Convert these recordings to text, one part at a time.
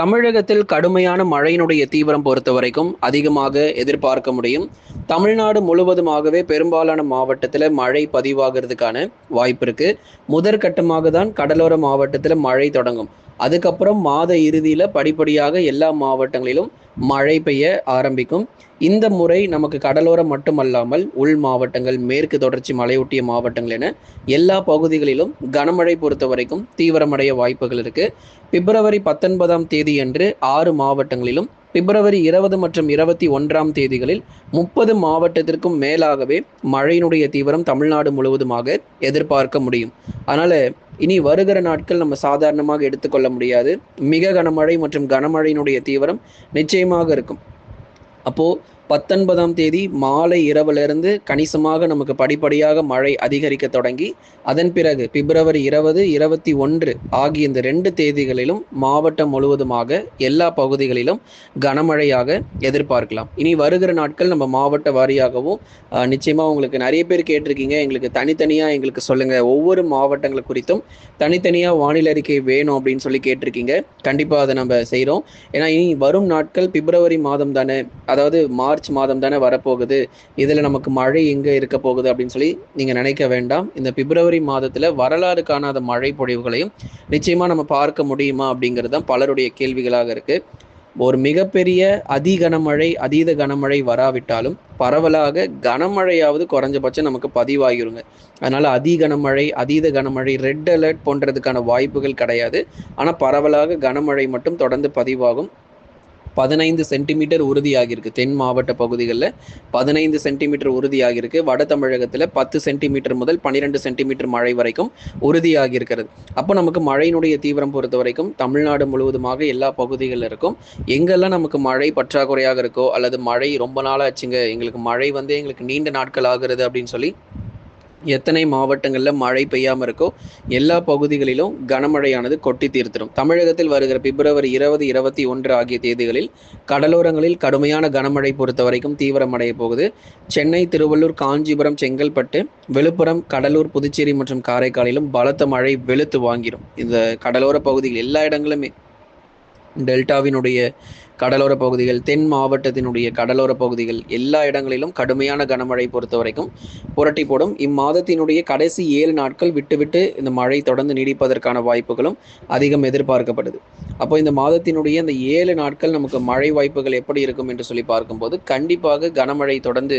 தமிழகத்தில் கடுமையான மழையினுடைய தீவிரம் பொறுத்த வரைக்கும் அதிகமாக எதிர்பார்க்க முடியும். தமிழ்நாடு முழுவதுமாகவே பெரும்பாலான மாவட்டத்தில் மழை பதிவாகிறதுக்கான வாய்ப்பு இருக்கு. முதற்கட்டமாக தான் கடலோர மாவட்டத்தில் மழை தொடங்கும். அதுக்கப்புறம் மாத இறுதியில் படிப்படியாக எல்லா மாவட்டங்களிலும் மழை பெய்ய ஆரம்பிக்கும். இந்த முறை நமக்கு கடலோரம் மட்டுமல்லாமல் உள் மாவட்டங்கள் மேற்கு தொடர்ச்சி மலையொட்டிய மாவட்டங்கள் என எல்லா பகுதிகளிலும் கனமழை பொறுத்த வரைக்கும் தீவிரமடைய வாய்ப்புகள் இருக்கு. பிப்ரவரி பத்தொன்பதாம் தேதி அன்று ஆறு மாவட்டங்களிலும் பிப்ரவரி இருபது மற்றும் இருபத்தி ஒன்றாம் தேதிகளில் முப்பது மாவட்டத்திற்கும் மேலாகவே மழையினுடைய தீவிரம் தமிழ்நாடு முழுவதுமாக எதிர்பார்க்க முடியும். அதனால இனி வருகிற நாட்கள் நம்ம சாதாரணமாக எடுத்துக்கொள்ள முடியாது. மிக கனமழை மற்றும் கனமழையினுடைய தீவிரம் நிச்சயமாக இருக்கும். அப்போது பத்தொன்பதாம் தேதி மாலை இரவிலிருந்து கணிசமாக நமக்கு படிப்படியாக மழை அதிகரிக்க தொடங்கி அதன் பிறகு பிப்ரவரி இருபது இருபத்தி ஒன்று ஆகிய இந்த ரெண்டு தேதிகளிலும் மாவட்டம் முழுவதுமாக எல்லா பகுதிகளிலும் கனமழையாக எதிர்பார்க்கலாம். இனி வருகிற நாட்கள் நம்ம மாவட்ட வாரியாகவும் நிச்சயமாக நிச்சயமா உங்களுக்கு நிறைய பேர் கேட்டிருக்கீங்க. எங்களுக்கு தனித்தனியா எங்களுக்கு சொல்லுங்க. ஒவ்வொரு மாவட்டங்கள் குறித்தும் தனித்தனியா வானிலை அறிக்கை வேணும் அப்படின்னு சொல்லி கேட்டிருக்கீங்க. கண்டிப்பா அதை நம்ம செய்கிறோம் ஏன்னா இனி வரும் நாட்கள் பிப்ரவரி மாதம் தானே. அதாவது மார்ச் மார்ச் மாதம் தானே வரப்போகுது. இதில் நமக்கு மழை எங்கே இருக்க போகுது அப்படின்னு சொல்லி நீங்கள் நினைக்க வேண்டாம். இந்த பிப்ரவரி மாதத்தில் வரலாறு காணாத மழை பொழிவுகளையும் நிச்சயமாக நம்ம பார்க்க முடியுமா அப்படிங்கிறது தான் பலருடைய கேள்விகளாக இருக்குது ஒரு மிகப்பெரிய அதி கனமழை அதீத கனமழை வராவிட்டாலும் பரவலாக கனமழையாவது குறைஞ்சபட்சம் நமக்கு பதிவாகிருங்க. அதனால அதி கனமழை அதீத கனமழை ரெட் அலர்ட் போன்றதுக்கான வாய்ப்புகள் கிடையாது. ஆனால் பரவலாக கனமழை மட்டும் தொடர்ந்து பதிவாகும். பதினைந்து சென்டிமீட்டர் உறுதியாகியிருக்கு. தென் மாவட்ட பகுதிகளில் பதினைந்து சென்டிமீட்டர் உறுதியாகியிருக்கு. வட தமிழகத்தில் பத்து சென்டிமீட்டர் முதல் பன்னிரெண்டு சென்டிமீட்டர் மழை வரைக்கும் உறுதியாகி இருக்கிறது அப்போ நமக்கு மழையினுடைய தீவிரம் பொறுத்த வரைக்கும் தமிழ்நாடு முழுவதுமாக எல்லா பகுதிகளில் இருக்கும். எங்கெல்லாம் நமக்கு மழை பற்றாக்குறையாக இருக்கோ அல்லது மழை ரொம்ப நாளாச்சுங்க எங்களுக்கு மழை வந்து எங்களுக்கு நீண்ட நாட்கள் ஆகுறது அப்படின்னு சொல்லி எத்தனை மாவட்டங்களில் மழை பெய்யாமல் இருக்கோ எல்லா பகுதிகளிலும் கனமழையானது கொட்டி தீர்த்திடும். தமிழகத்தில் வருகிற பிப்ரவரி இருபது இருபத்தி ஒன்று ஆகிய தேதிகளில் கடலோரங்களில் கடுமையான கனமழை பொறுத்த வரைக்கும் தீவிரமடைய போகுது. சென்னை திருவள்ளூர் காஞ்சிபுரம் செங்கல்பட்டு விழுப்புரம் கடலூர் புதுச்சேரி மற்றும் காரைக்காலிலும் பலத்த மழை வெளுத்து வாங்கிடும். இந்த கடலோர பகுதிகள் எல்லா இடங்களுமே. டெல்டாவினுடைய கடலோர பகுதிகள் தென் மாவட்டத்தினுடைய கடலோர பகுதிகள் எல்லா இடங்களிலும் கடுமையான கனமழை பொறுத்த வரைக்கும் புரட்டி போடும். இம்மாதத்தினுடைய கடைசி ஏழு நாட்கள் விட்டுவிட்டு இந்த மழை தொடர்ந்து நீடிப்பதற்கான வாய்ப்புகளும் அதிகம் எதிர்பார்க்கப்படுது. அப்போ இந்த மாதத்தினுடைய இந்த ஏழு நாட்கள் நமக்கு மழை வாய்ப்புகள் எப்படி இருக்கும் என்று சொல்லி பார்க்கும்போது கண்டிப்பாக கனமழை தொடர்ந்து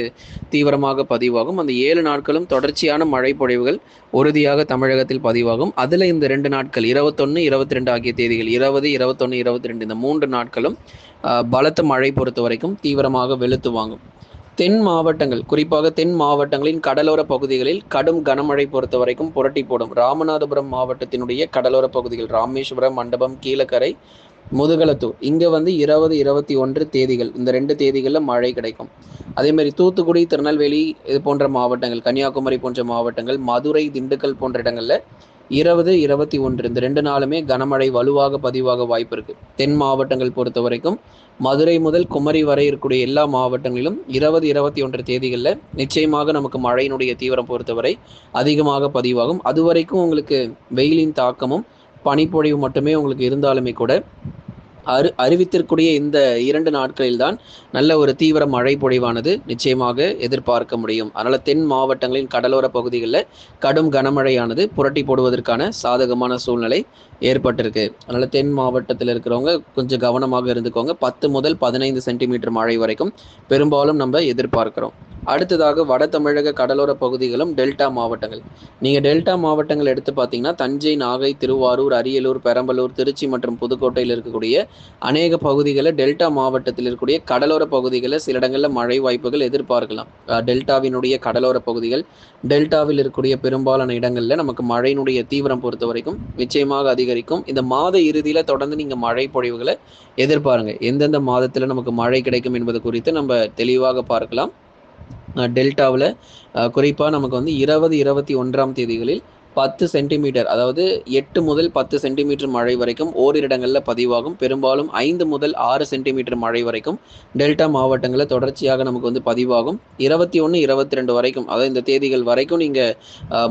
தீவிரமாக பதிவாகும். அந்த ஏழு நாட்களும் தொடர்ச்சியான மழை பொழிவுகள் உறுதியாக தமிழகத்தில் பதிவாகும். அதில் இந்த ரெண்டு நாட்கள் இருபத்தொன்று இருபத்தி ரெண்டு ஆகிய தேதிகள் இருபது இருபத்தொன்னு இருபத்தி ரெண்டு இந்த மூன்று நாட்களும் பலத்த மழை பொறுத்த வரைக்கும் தீவிரமாக வெளுத்து வாங்கும். தென் மாவட்டங்கள் குறிப்பாக தென் மாவட்டங்களின் கடலோர பகுதிகளில் கடும் கனமழை பொறுத்த வரைக்கும் புரட்டி போடும். ராமநாதபுரம் மாவட்டத்தினுடைய கடலோர பகுதிகள் ராமேஸ்வரம் மண்டபம் கீழக்கரை முதுகலத்தூர் இங்கே வந்து இருபது இருபத்தி ஒன்று தேதிகள். இந்த ரெண்டு தேதிகளில் மழை கிடைக்கும். அதே மாதிரி தூத்துக்குடி திருநெல்வேலி இது போன்ற மாவட்டங்கள் கன்னியாகுமரி போன்ற மாவட்டங்கள் மதுரை திண்டுக்கல் போன்ற இடங்களில் இருபது இருபத்தி ஒன்று இந்த ரெண்டு நாளுமே கனமழை வலுவாக பதிவாக வாய்ப்பு இருக்கு. தென் மாவட்டங்கள் பொறுத்த வரைக்கும் மதுரை முதல் குமரி வரை இருக்கக்கூடிய எல்லா மாவட்டங்களிலும் இருபது இருபத்தி ஒன்று தேதிகளில் நிச்சயமாக நமக்கு மழையினுடைய தீவிரம் பொறுத்தவரை அதிகமாக பதிவாகும். அது வரைக்கும் உங்களுக்கு வெயிலின் தாக்கமும் பனிப்பொழிவு மட்டுமே உங்களுக்கு இருந்தாலுமே கூட அறி அறிவித்திருக்கூடிய இந்த இரண்டு நாட்களில் தான் நல்ல ஒரு தீவிர மழை பொழிவானது நிச்சயமாக எதிர்பார்க்க முடியும். அதனால் தென் மாவட்டங்களின் கடலோர பகுதிகளில் கடும் கனமழையானது புரட்டி போடுவதற்கான சாதகமான சூழ்நிலை ஏற்பட்டிருக்கு. அதனால் தென் மாவட்டத்தில் இருக்கிறவங்க கொஞ்சம் கவனமாக இருந்துக்கோங்க. பத்து முதல் பதினைந்து சென்டிமீட்டர் மழை வரைக்கும் பெரும்பாலும் நம்ம எதிர்பார்க்கிறோம். அடுத்ததாக வட தமிழக கடலோர பகுதிகளும் டெல்டா மாவட்டங்கள். நீங்க டெல்டா மாவட்டங்கள் எடுத்து பார்த்தீங்கன்னா தஞ்சை நாகை திருவாரூர் அரியலூர் பெரம்பலூர் திருச்சி மற்றும் புதுக்கோட்டையில் இருக்கக்கூடிய அநேக பகுதிகளை டெல்டா மாவட்டத்தில் இருக்கக்கூடிய கடலோர பகுதிகளில் சில இடங்களில் மழை வாய்ப்புகள் எதிர்பார்க்கலாம். டெல்டாவினுடைய கடலோர பகுதிகள் டெல்டாவில் இருக்கக்கூடிய பெரும்பாலான இடங்களில் நமக்கு மழையினுடைய தீவிரம் பொறுத்த வரைக்கும் நிச்சயமாக அதிகரிக்கும். இந்த மாத இறுதியில் தொடர்ந்து நீங்க மழை பொழிவுகளை எதிர்பாருங்க. எந்தெந்த மாதத்தில் நமக்கு மழை கிடைக்கும் என்பது குறித்து நம்ம தெளிவாக பார்க்கலாம். டெல்டாவில் குறிப்பாக நமக்கு வந்து இருபது இருபத்தி ஒன்றாம் தேதிகளில் பத்து சென்டிமீட்டர் அதாவது எட்டு முதல் பத்து சென்டிமீட்டர் மழை வரைக்கும் ஓரிரு இடங்களில் பதிவாகும். பெரும்பாலும் ஐந்து முதல் ஆறு சென்டிமீட்டர் மழை வரைக்கும் டெல்டா மாவட்டங்களில் தொடர்ச்சியாக நமக்கு வந்து பதிவாகும். இருபத்தி ஒன்று இருபத்தி ரெண்டு வரைக்கும் அதாவது இந்த தேதிகள் வரைக்கும் நீங்கள்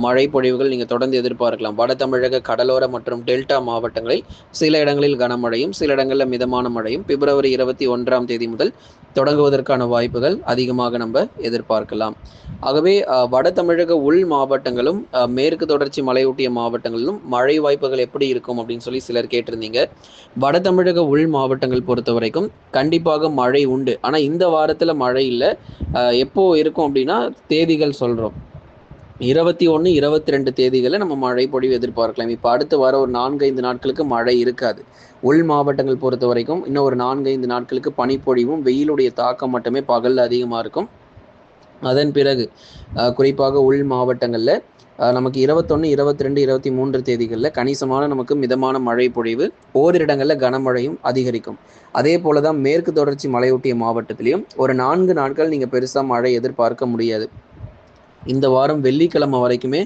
மழை பொழிவுகள் நீங்கள் தொடர்ந்து எதிர்பார்க்கலாம். வட தமிழக கடலோர மற்றும் டெல்டா மாவட்டங்களில் சில இடங்களில் கனமழையும் சில இடங்களில் மிதமான மழையும் பிப்ரவரி இருபத்தி ஒன்றாம் தேதி முதல் தொடங்குவதற்கான வாய்ப்புகள் அதிகமாக நம்ம எதிர்பார்க்கலாம். ஆகவே வட தமிழக உள் மாவட்டங்களும் மேற்கு தொடர்ச்சி மலையொட்டிய மாவட்டங்களிலும் மழை வாய்ப்புகள் எப்படி இருக்கும் அப்படின்னு சொல்லி சிலர் கேட்டிருந்தீங்க. வட தமிழக உள் மாவட்டங்கள் பொறுத்த வரைக்கும் கண்டிப்பாக மழை உண்டு. ஆனால் இந்த வாரத்தில் மழை இல்லை. எப்போ இருக்கும் அப்படின்னா தேதிகள் சொல்கிறோம் இருபத்தி ஒன்று இருபத்தி ரெண்டு தேதிகளை நம்ம மழை பொழிவு எதிர்பார்க்கலாம். இப்போ அடுத்து வர ஒரு நான்கு ஐந்து நாட்களுக்கு மழை இருக்காது. உள் மாவட்டங்கள் பொறுத்த வரைக்கும் இன்னும் ஒரு நான்கு ஐந்து நாட்களுக்கு பனிப்பொழிவும் வெயிலுடைய தாக்கம் மட்டுமே பகலில் அதிகமாக இருக்கும். அதன் பிறகு குறிப்பாக உள் மாவட்டங்களில் நமக்கு இருபத்தொன்று இருபத்தி ரெண்டு இருபத்தி மூன்று தேதிகளில் கணிசமான நமக்கு மிதமான மழை பொழிவு ஓரிடங்களில் கனமழையும் அதிகரிக்கும். அதே போல தான் மேற்கு தொடர்ச்சி மலையொட்டிய மாவட்டத்திலையும் ஒரு நான்கு நாட்கள் நீங்கள் பெருசாக மழை எதிர்பார்க்க முடியாது. இந்த வாரம் வெள்ளிக்கிழமை வரைக்குமே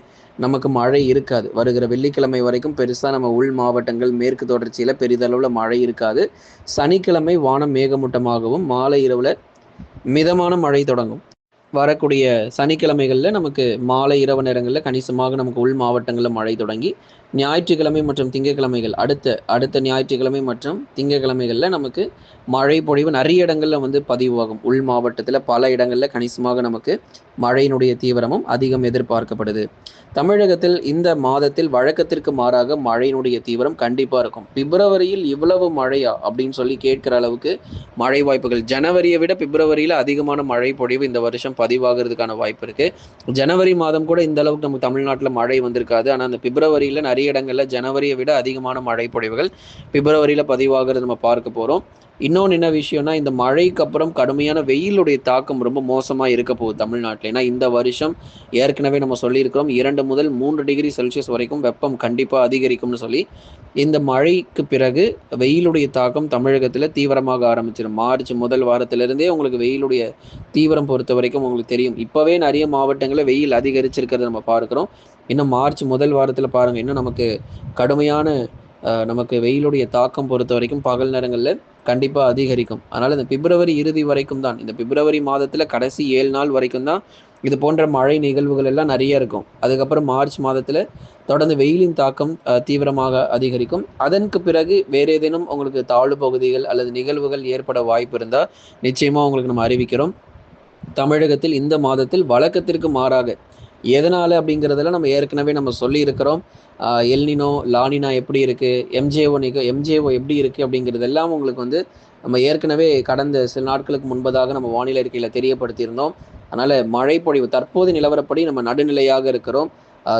நமக்கு மழை இருக்காது. வருகிற வெள்ளிக்கிழமை வரைக்கும் பெருசாக நம்ம உள் மாவட்டங்கள் மேற்கு தொடர்ச்சியில் பெரிதளவில் மழை இருக்காது. சனிக்கிழமை வானம் மேகமூட்டமாகவும் மாலை இரவில் மிதமான மழை தொடங்கும். வரக்கூடிய சனிக்கிழமைகளில் நமக்கு மாலை இரவு நேரங்களில் கணிசமாக நமக்கு உள் மாவட்டங்களில் மழை தொடங்கி ஞாயிற்றுக்கிழமை மற்றும் திங்கக்கிழமைகள் அடுத்த அடுத்த ஞாயிற்றுக்கிழமை மற்றும் திங்கக்கிழமைகளில் நமக்கு மழை பொழிவு நிறைய இடங்களில் வந்து பதிவாகும். உள் மாவட்டத்தில் பல இடங்களில் கணிசமாக நமக்கு மழையினுடைய தீவிரமும் அதிகம் எதிர்பார்க்கப்படுது. தமிழகத்தில் இந்த மாதத்தில் வழக்கத்திற்கு மாறாக மழையினுடைய தீவிரம் கண்டிப்பாக இருக்கும். பிப்ரவரியில் இவ்வளவு மழையா? அப்படின்னு சொல்லி கேட்கிற அளவுக்கு மழை வாய்ப்புகள். ஜனவரியை விட பிப்ரவரியில் அதிகமான மழை பொழிவு இந்த வருஷம் பதிவாகிறதுக்கான வாய்ப்பு இருக்குது ஜனவரி மாதம் கூட இந்த அளவுக்கு நம்ம தமிழ்நாட்டில் மழை வந்திருக்காது. ஆனால் அந்த பிப்ரவரியில் நிறைய இடங்களில் ஜனவரியை விட அதிகமான மழை பொழிவுகள் பிப்ரவரியில் பதிவாகிறது நம்ம பார்க்க போகிறோம் இன்னொன்று என்ன விஷயம்னா இந்த மழைக்கு அப்புறம் கடுமையான வெயிலுடைய தாக்கம் ரொம்ப மோசமாக இருக்க போகுது தமிழ்நாட்டில். ஏன்னா இந்த வருஷம் ஏற்கனவே நம்ம சொல்லியிருக்கிறோம் இரண்டு முதல் மூன்று டிகிரி செல்சியஸ் வரைக்கும் வெப்பம் கண்டிப்பாக அதிகரிக்கும்னு சொல்லி இந்த மழைக்கு பிறகு வெயிலுடைய தாக்கம் தமிழகத்தில் தீவிரமாக ஆரம்பிச்சிடும் மார்ச் முதல் வாரத்திலிருந்தே உங்களுக்கு வெயிலுடைய தீவிரம் பொறுத்த வரைக்கும் உங்களுக்கு தெரியும். இப்போவே நிறைய மாவட்டங்களில் வெயில் அதிகரிச்சிருக்கிறத நம்ம பார்க்குறோம். இன்னும் மார்ச் முதல் வாரத்தில் பாருங்கள் இன்னும் நமக்கு கடுமையான நமக்கு வெயிலுடைய தாக்கம் பொறுத்த வரைக்கும் பகல் நேரங்களில் கண்டிப்பாக அதிகரிக்கும். அதனால் இந்த பிப்ரவரி இறுதி வரைக்கும் தான் இந்த பிப்ரவரி மாதத்தில் கடைசி ஏழு நாள் வரைக்கும் தான் இது போன்ற மழை நிகழ்வுகள் எல்லாம் நிறைய இருக்கும். அதுக்கப்புறம் மார்ச் மாதத்தில் தொடர்ந்து வெயிலின் தாக்கம் தீவிரமாக அதிகரிக்கும். அதற்கு பிறகு வேற ஏதேனும் உங்களுக்கு தாழ்வு பகுதிகள் அல்லது நிகழ்வுகள் ஏற்பட வாய்ப்பு இருந்தால் நிச்சயமாக உங்களுக்கு நம்ம அறிவிக்கிறோம். தமிழகத்தில் இந்த மாதத்தில் வழக்கத்திற்கு மாறாக எதனால் அப்படிங்கிறதெல்லாம் நம்ம ஏற்கனவே நம்ம சொல்லியிருக்கிறோம். எல்னினோ லானினா எப்படி இருக்குது எம்ஜேஓ நிக எம்ஜேஓ எப்படி இருக்குது அப்படிங்கிறது எல்லாம் உங்களுக்கு வந்து நம்ம ஏற்கனவே கடந்த சில நாட்களுக்கு முன்பதாக நம்ம வானிலை அறிக்கையில் தெரியப்படுத்தியிருந்தோம். அதனால் மழை பொழிவு தற்போது நிலவரப்படி நம்ம நடுநிலையாக இருக்கிறோம்.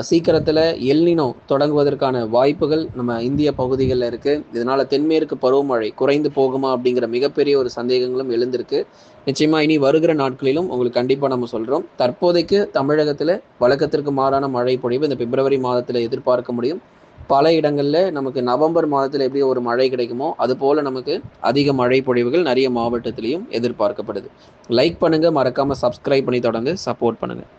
சீக்கிரத்தில் எல்னினோ தொடங்குவதற்கான வாய்ப்புகள் நம்ம இந்திய பகுதிகளில் இருக்குது இதனால் தென்மேற்கு பருவமழை குறைந்து போகுமா அப்படிங்கிற மிகப்பெரிய ஒரு சந்தேகங்களும் எழுந்திருக்கு. நிச்சயமாக இனி வருகிற நாட்களிலும் உங்களுக்கு கண்டிப்பாக நம்ம சொல்கிறோம் தற்போதைக்கு தமிழகத்தில் வழக்கத்திற்கு மாறான மழை பொழிவு இந்த பிப்ரவரி மாதத்தில் எதிர்பார்க்க முடியும். பல இடங்களில் நமக்கு நவம்பர் மாதத்தில் எப்படி ஒரு மழை கிடைக்குமோ அது போல் நமக்கு அதிக மழை பொழிவுகள் நிறைய மாவட்டத்திலையும் எதிர்பார்க்கப்படுது. லைக் பண்ணுங்கள் மறக்காமல் சப்ஸ்கிரைப் பண்ணி தொடர்ந்து சப்போர்ட் பண்ணுங்கள்